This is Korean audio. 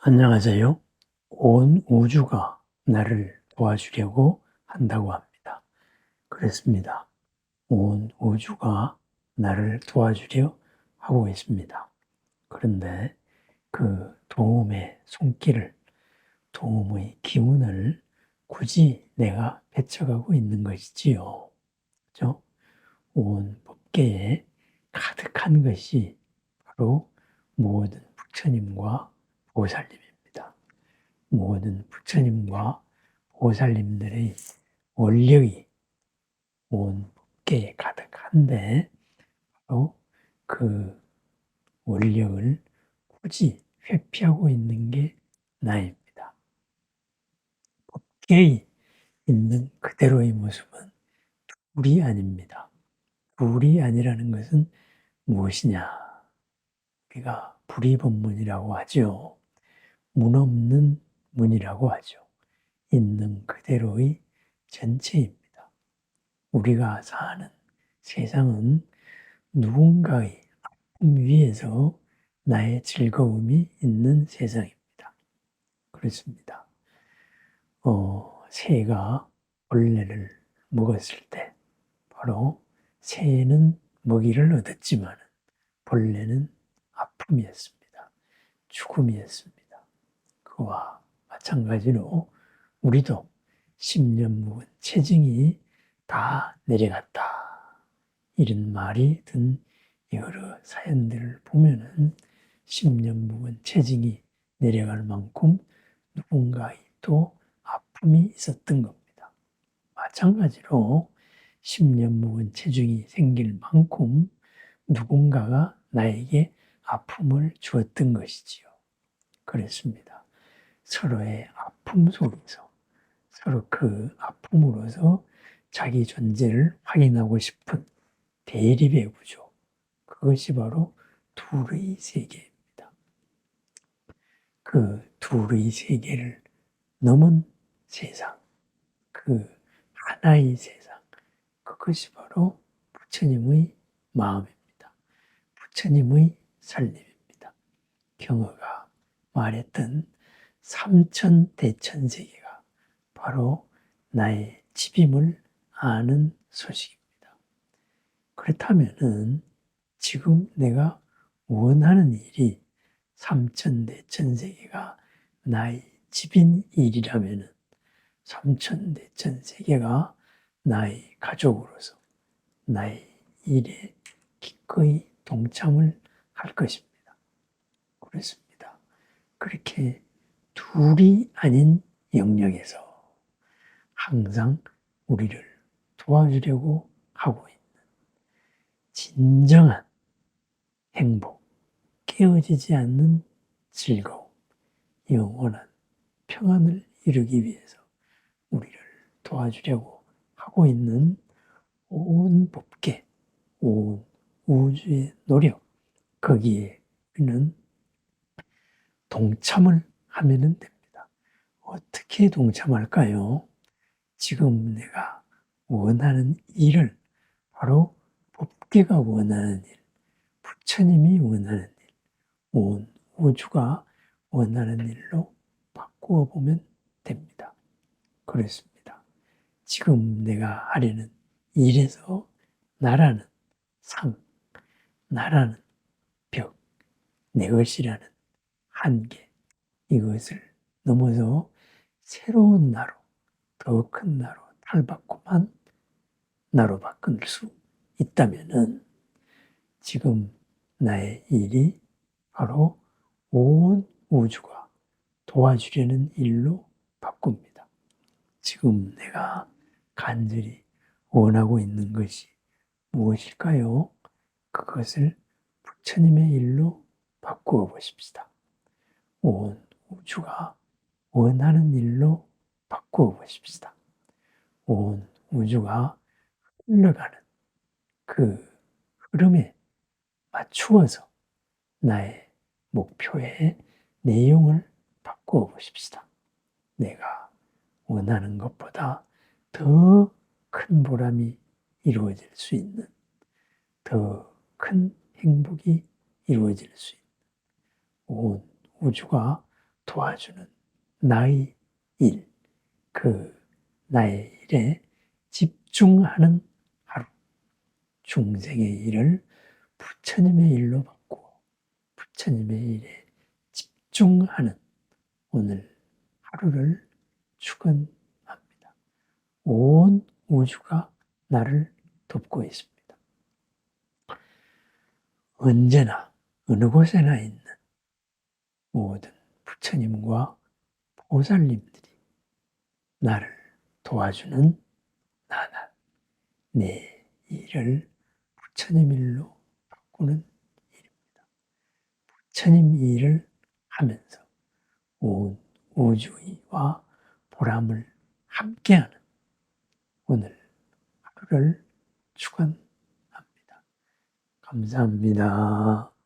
안녕하세요. 온 우주가 나를 도와주려고 한다고 합니다. 그렇습니다. 온 우주가 나를 도와주려 하고 있습니다. 그런데 그 도움의 손길을, 도움의 기운을 굳이 내가 배쳐가고 있는 것이지요. 그죠? 온 법계에 가득한 것이 바로 모든 부처님과 보살님입니다. 모든 부처님과 보살님들의 원력이 온 법계에 가득한데 바로 그 원력을 굳이 회피하고 있는 게 나입니다. 법계에 있는 그대로의 모습은 둘이 아닙니다. 둘이 아니라는 것은 무엇이냐? 우리가 불이법문이라고 하죠. 문 없는 문이라고 하죠. 있는 그대로의 전체입니다. 우리가 사는 세상은 누군가의 아픔 위에서 나의 즐거움이 있는 세상입니다. 그렇습니다. 어, 새가 벌레를 먹었을 때 바로 새는 먹이를 얻었지만 벌레는 아픔이었습니다. 죽음이었습니다. 그와 마찬가지로 우리도 10년 묵은 체증이 다 내려갔다. 이런 말이 든 여러 사연들을 보면은 10년 묵은 체증이 내려갈 만큼 누군가의 또 아픔이 있었던 겁니다. 마찬가지로 10년 묵은 체중이 생길 만큼 누군가가 나에게 아픔을 주었던 것이지요. 그랬습니다. 서로의 아픔 속에서 서로 그 아픔으로서 자기 존재를 확인하고 싶은 대립의 구조. 그것이 바로 둘의 세계입니다. 그 둘의 세계를 넘은 세상, 그 하나의 세상, 그것이 바로 부처님의 마음입니다. 부처님의 살림입니다. 경어가 말했던 삼천 대천세계가 바로 나의 집임을 아는 소식입니다. 그렇다면은 지금 내가 원하는 일이 삼천 대천세계가 나의 집인 일이라면은 삼천 대천세계가 나의 가족으로서 나의 일에 기꺼이 동참을 할 것입니다. 그렇습니다. 그렇게 둘이 아닌 영역에서 항상 우리를 도와주려고 하고 있는 진정한 행복, 깨어지지 않는 즐거움, 영원한 평안을 이루기 위해서 우리를 도와주려고 하고 있는 온 법계, 온 우주의 노력, 거기에 우리는 동참을 하면 됩니다. 어떻게 동참할까요? 지금 내가 원하는 일을 바로 법계가 원하는 일, 부처님이 원하는 일, 온 우주가 원하는 일로 바꾸어 보면 됩니다. 그렇습니다. 지금 내가 하려는 일에서 나라는 상, 나라는 벽, 내 것이라는 한계, 이것을 넘어서 새로운 나로, 더 큰 나로 탈바꿈한 나로 바꿀 수 있다면은 지금 나의 일이 바로 온 우주가 도와주려는 일로 바꿉니다. 지금 내가 간절히 원하고 있는 것이 무엇일까요? 그것을 부처님의 일로 바꾸어 보십시다. 온 우주가 원하는 일로 바꾸어 보십시다. 온 우주가 흘러가는 그 흐름에 맞추어서 나의 목표의 내용을 바꾸어 보십시다. 내가 원하는 것보다 더 큰 보람이 이루어질 수 있는, 더 큰 행복이 이루어질 수 있는 온 우주가 도와주는 나의 일, 그 나의 일에 집중하는 하루. 중생의 일을 부처님의 일로 바꾸어 부처님의 일에 집중하는 오늘 하루를 축원합니다. 온 우주가 나를 돕고 있습니다. 언제나 어느 곳에나 있는 모든 부처님과 보살님들이 나를 도와주는 나날 내 일을 부처님 일로 바꾸는 일입니다. 부처님 일을 하면서 온 우주와 보람을 함께하는 오늘 하루를 축원합니다. 감사합니다.